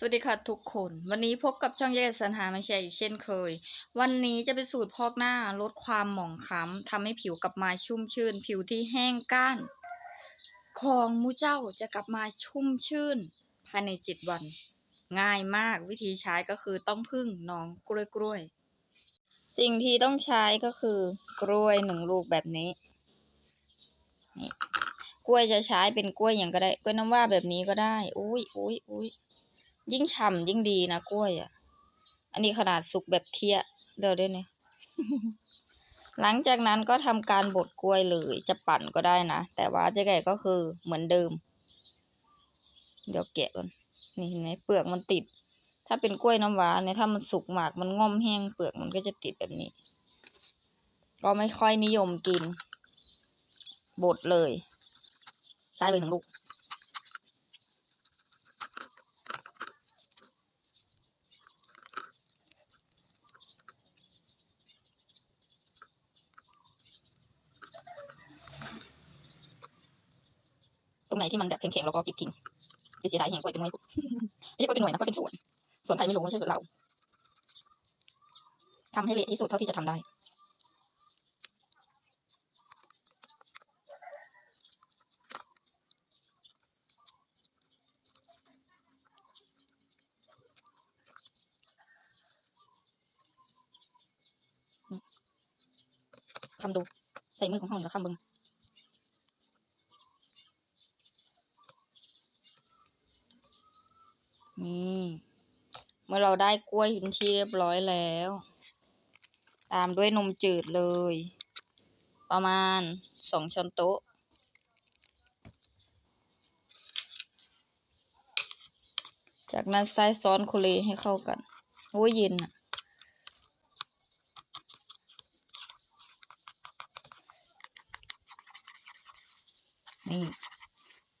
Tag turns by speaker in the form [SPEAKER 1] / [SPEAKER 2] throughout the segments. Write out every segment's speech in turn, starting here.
[SPEAKER 1] สวัสดีค่ะทุกคน วันนี้พบกับช่องแยกสรรหาไม่ใช่อีกเช่นเคย วันนี้จะเป็นสูตรพอกหน้าลดความหมองคล้ำทำให้ผิวกลับมาชุ่มชื่น ผิวที่แห้งก้าน ของมูเจ้าจะกลับมาชุ่มชื่น ภายในเจ็ดวัน ง่ายมากวิธีใช้ก็คือต้องพึ่งน้องกล้วยกล้วยๆสิ่งที่ต้องใช้ก็คือกล้วยหนึ่งลูกแบบนี้นี่กล้วยจะใช้เป็นกล้วยอย่างก็ได้กล้วยน้ำว้าแบบนี้ก็ได้อุ้ยอุ้ยอุ้ย ยิ่งฉ่ำยิ่งดีนะกล้วยอะ อันนี้ขนาดสุกแบบเทียเดี๋ยวด้วยเนี่ยหลังจากนั้นก็ทำการบดกล้วยเลยจะปั่นก็ได้นะ แต่ว่าเจ๊ไก่ก็คือเหมือนเดิม เดี๋ยวแกะก่อนนี่เห็นไหมเปลือกมันติด ถ้าเป็นกล้วยน้ำว้าเนี่ยถ้ามันสุกหมากมันง่อมแห้งเปลือกมันก็จะติดแบบนี้ ก็ไม่ค่อยนิยมกินบดเลยใช้เลยหนึ่งลูก รงไหนที่มันแบบแข็งๆเราก็เก็บทิ้งไปเสียดายแหงกล้วยเป็นหน่วยไม่ใช่กล้วยเป็นหน่วยนะก็เป็นส่วน ส่วนใครไม่รู้ไม่ใช่ส่วนเราทำให้เละที่สุดเท่าที่จะทำได้คำดู ใส่มือของห้องแล้วคำเบึง นี่ เมื่อเราได้กล้วยเป็นที่เรียบร้อยแล้ว ตามด้วยนมจืดเลย ประมาณสองช้อนโต๊ะ จากนั้นใส่ซอสโคเลให้เข้ากันโอ้ยเย็นอะนี่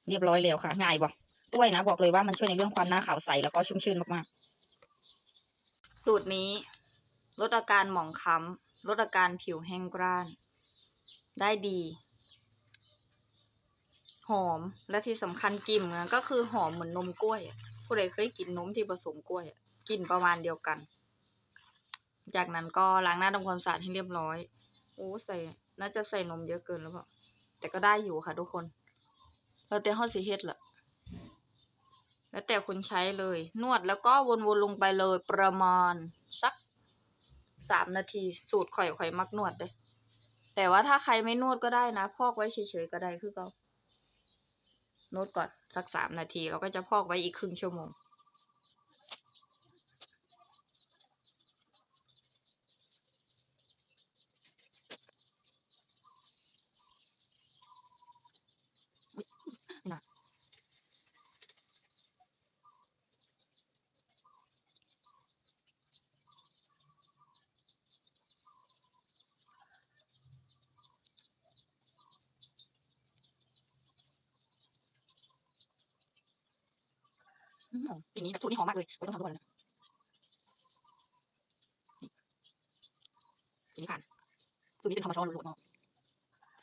[SPEAKER 1] เรียบร้อยแล้วค่ะ ง่ายบ่ด้วยนะ บอกเลยว่ามันช่วยในเรื่องความหน้าขาวใส แล้วก็ชุ่มชื่นมากๆ สูตรนี้ ลดอาการหมองคล้ำลดอาการผิวแห้งกร้าน ได้ดี หอมและที่สำคัญกลิ่นนะก็คือหอมเหมือนนมกล้วยผู้ใดเคยกินนมที่ผสมกล้วยกลิ่นประมาณเดียวกัน จากนั้นก็ล้างหน้าทำความสะอาดให้เรียบร้อยโอ้ใส่น่าจะใส่นมเยอะเกินหรือเปล่าแต่ก็ได้อยู่ค่ะทุกคนแล้วแต่ห้อสีเฮ็ดแหละ แล้วแต่คุณใช้เลย นวดแล้วก็วนๆลงไปเลยประมาณสักสามนาที สูตรข่อยข่อยมักนวดเลยแต่ว่าถ้าใครไม่นวดก็ได้นะ พอกไว้เฉยๆก็ได้คือก็นวดก่อนสักสามนาที แล้วก็จะพอกไว้อีกครึ่งชั่วโมง น่ะ อืม กลิ่นนี้แบบสูตรนี้หอมมากเลยไว้ต้องทำทุกวันเลยนะนี่กลิ่นนี้ผ่านสูตรนี้เป็นธรรมชาติล้วนๆเนาะ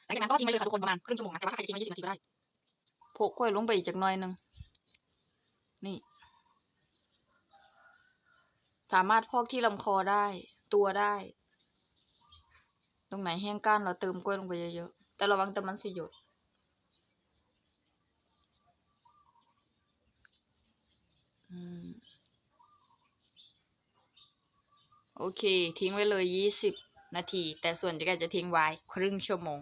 [SPEAKER 1] หลังจากนั้นก็ทิ้งไว้เลยค่ะทุกคนประมาณครึ่งชั่วโมงนะแต่ว่าถ้าใครจะทิ้งไว้ยี่สิบนาทีก็ได้โผล่ค่อยลงไปอีกจักหน่อยหนึงนี่สามารถพอกที่ลำคอได้ ตัวได้ ตรงไหนแห้งก้านเราเติมกล้วยลงไปเยอะๆแต่ระวังแต่มันสิหยด อืม โอเค ทิ้งไว้เลยยี่สิบนาที แต่ส่วนจะแกจะทิ้งไว้ครึ่งชั่วโมง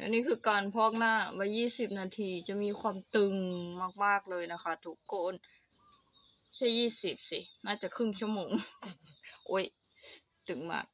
[SPEAKER 1] อันนี้คือการพอกหน้าไว้ยี่สิบนาทีจะมีความตึงมากๆเลยนะคะ ทุกคนใช่ยี่สิบสิ น่าจะครึ่งชั่วโมง โอ้ย ตึงมาก